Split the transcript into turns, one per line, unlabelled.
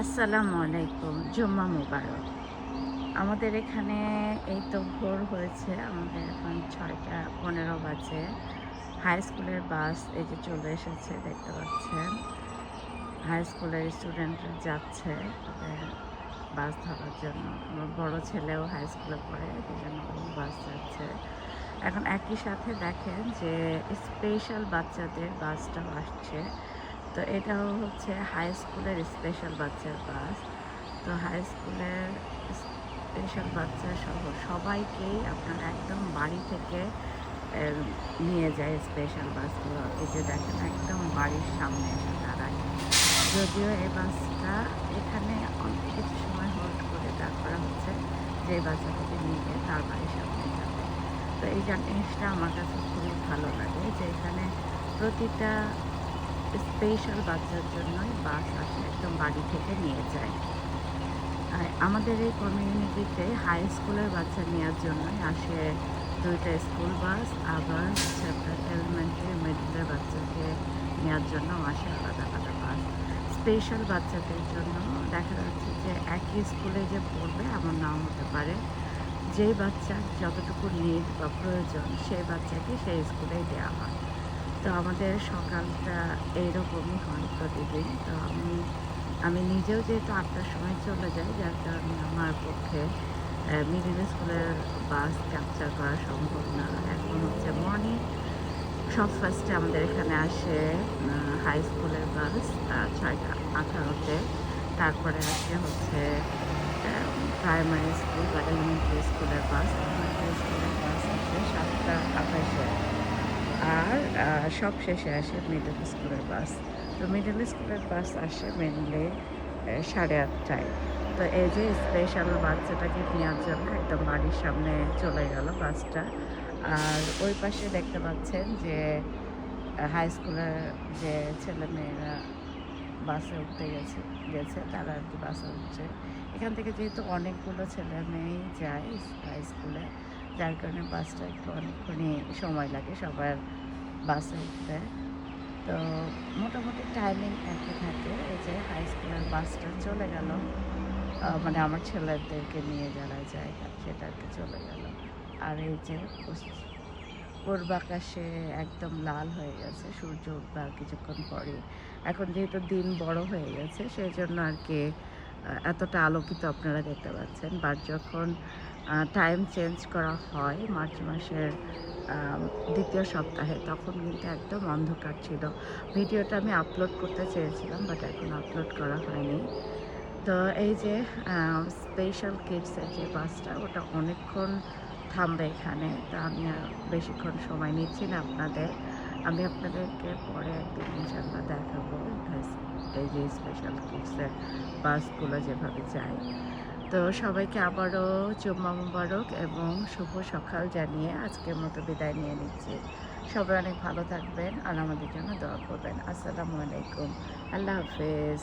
আসসালামু আলাইকুম, জুম্মা মুবারক। আমাদের এখানে এই তো ভোর হয়েছে, আমাদের এখন ছয়টা পনেরো বাজে। হাই স্কুলের বাস এই যে চলে এসেছে, দেখতে পাচ্ছেন। হাই স্কুলের স্টুডেন্টরা যাচ্ছে ওদের বাস ধরার জন্য। আমার বড় ছেলেও হাই স্কুলে পড়ে, এই জন্য বাস যাচ্ছে। এখন একই সাথে দেখেন যে স্পেশাল বাচ্চাদের বাসটাও আসছে। তো এটাও হচ্ছে হাই স্কুলের স্পেশাল বাচ্চার বাস তো হাই স্কুলের স্পেশাল বাচ্চা সহ সবাইকেই আপনার একদম বাড়ি থেকে নিয়ে যায় স্পেশাল বাসগুলো। এই যে দেখেন, একদম বাড়ির সামনে এসে দাঁড়ায়। যদিও এই বাসটা এখানে অনেক কিছু সময় হোল্ড করে তারপরে হচ্ছে যে বাচ্চাটাকে নিয়ে তার বাড়ির সামনে যাবে। তো এই জিনিসটা আমার কাছে খুবই ভালো লাগে যে এখানে প্রতিটা স্পেশাল বাচ্চার জন্যই বাস আসে একদম বাড়ি থেকে নিয়ে যায়। আর আমাদের এই কমিউনিটিতে হাই স্কুলের বাচ্চা নেওয়ার জন্যই আসে দুইটা স্কুল বাস আবার আপনার এলিমেন্টারি মিডলের বাচ্চাকে নেওয়ার জন্য আসে আলাদা আলাদা বাস স্পেশাল বাচ্চাদের জন্য দেখা যাচ্ছে যে একই স্কুলে যে পড়বে এমন নাও হতে পারে। যেই বাচ্চার যতটুকু নিড বা প্রয়োজন, সেই বাচ্চাকে সেই স্কুলেই দেওয়া হয়। তো আমাদের সকালটা এইরকমই হয় প্রতিদিন। তো আমি আমি নিজেও যেহেতু আটটার সময় চলে যাই, যার কারণে আমার পক্ষে মিডিল স্কুলের বাস ক্যাপচার করা সম্ভব না। এখন হচ্ছে মর্নিং সব ফার্স্টে আমাদের এখানে আসে হাই স্কুলের বাস ছয়টা, আঠারোতে। তারপরে আসে হচ্ছে প্রাইমারি স্কুল বা এলিমেন্টারি স্কুলের বাস এলিমেন্টারি স্কুলের বাস আসে সাতটা আঠাশে আর আহ, সব শেষে আসে মিডল স্কুলের বাস তো মিডল স্কুলের বাস আসে মেনলি সাড়ে আটটায়। তো এই যে স্পেশাল বাচ্চাটাকে নেওয়ার জন্য একদম বাড়ির সামনে চলে গেল বাসটা আর ওই পাশে দেখতে পাচ্ছেন যে হাই স্কুলের যে ছেলে মেয়েরা বাসে উঠতে গেছে গেছে, তারা আর কি বাসে উঠছে। এখান থেকে যেহেতু অনেকগুলো ছেলে মেয়েই যায় হাই স্কুলে যার কারণে বাসটা একটু অনেকক্ষণই সময় লাগে সবার বাসে উঠতে। তো মোটামুটি টাইমিং একই থাকে। এই যে হাই স্কুলের বাসটা চলে গেল। মানে আমার ছেলেদেরকে নিয়ে যারা যায়, সেটা আর কি চলে গেল। আর এই যে পশ্চ- পূর্ব আকাশে একদম লাল হয়ে গেছে, সূর্য উঠবে আর কিছুক্ষণ পরে এখন যেহেতু দিন বড় হয়ে গেছে সেই জন্য আর কি এতটা আলোকিত আপনারা দেখতে পাচ্ছেন। বাট যখন টাইম চেঞ্জ করা হয় মার্চ মাসের দ্বিতীয় সপ্তাহে, তখন কিন্তু একদম অন্ধকার ছিল। ভিডিওটা আমি আপলোড করতে চেয়েছিলাম বাট এখন আপলোড করা হয়নি। তো এই যে স্পেশাল কিডসের যে বাসটা ওটা অনেকক্ষণ থামবে এখানে। তা আমি আর বেশিক্ষণ সময় নিচ্ছি না আপনাদের। আমি আপনাদেরকে পরে একদিন ইনশাল্লাহ দেখাবো এই যে স্পেশাল কিডসের বাসগুলো যেভাবে যায়। তো সবাইকে আবারও জুম্মা মুবারক এবং শুভ সকাল জানিয়ে আজকের মতো বিদায় নিয়ে নিচ্ছি। সবাই অনেক ভালো থাকবেন আর আমাদের জন্য দোয়া করবেন। আসসালামু আলাইকুম। আল্লাহ হাফেজ।